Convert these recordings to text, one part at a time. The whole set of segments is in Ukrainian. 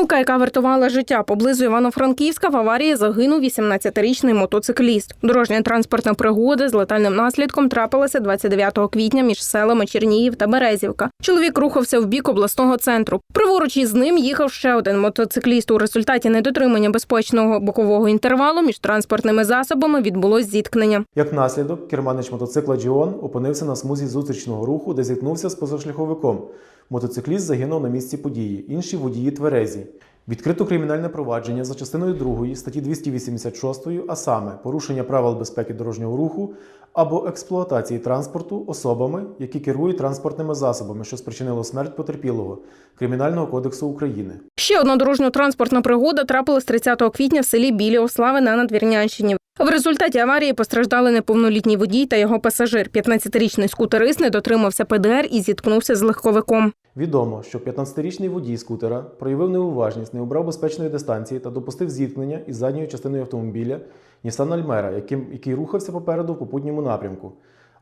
Помилка, яка вартувала життя поблизу Івано-Франківська, в аварії загинув 18-річний мотоцикліст. Дорожня транспортна пригода з летальним наслідком трапилася 29 квітня між селами Чернігів та Березівка. Чоловік рухався в бік обласного центру. Праворуч із ним їхав ще один мотоцикліст. У результаті недотримання безпечного бокового інтервалу між транспортними засобами відбулось зіткнення. Як наслідок, керманич мотоцикла Джіон опинився на смузі зустрічного руху, де зіткнувся з позашляховиком. Мотоцикліст загинув на місці події. Інші водії тверезі. Відкрито кримінальне провадження за частиною 2 статті 286, а саме порушення правил безпеки дорожнього руху або експлуатації транспорту особами, які керують транспортними засобами, що спричинило смерть потерпілого Кримінального кодексу України. Ще одна дорожньо-транспортна пригода трапилась 30 квітня в селі Білі Ослави на Надвірнянщині. В результаті аварії постраждали неповнолітній водій та його пасажир. 15-річний скутерист не дотримався ПДР і зіткнувся з легковиком. Відомо, що 15-річний водій скутера проявив неуважність, не обрав безпечної дистанції та допустив зіткнення із задньою частиною автомобіля Нісан Альмера, яким, який рухався попереду в попутньому напрямку.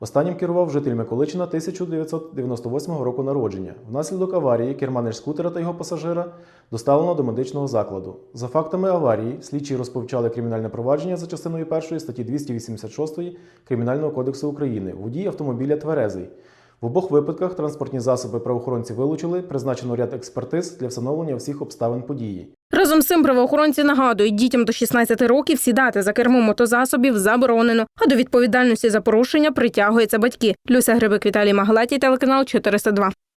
Останнім керував житель Миколичина 1998 року народження. Внаслідок аварії керманич скутера та його пасажира доставлено до медичного закладу. За фактами аварії, слідчі розповчали кримінальне провадження за частиною 1 статті 286 Кримінального кодексу України. Водій автомобіля Тверезий. В обох випадках транспортні засоби правоохоронці вилучили, призначено ряд експертиз для встановлення всіх обставин події. Разом з цим правоохоронці нагадують, дітям до 16 років сідати за кермо мотозасобів заборонено, а до відповідальності за порушення притягуються батьки. Люся Грибик, Віталій Магалатій, телеканал 402.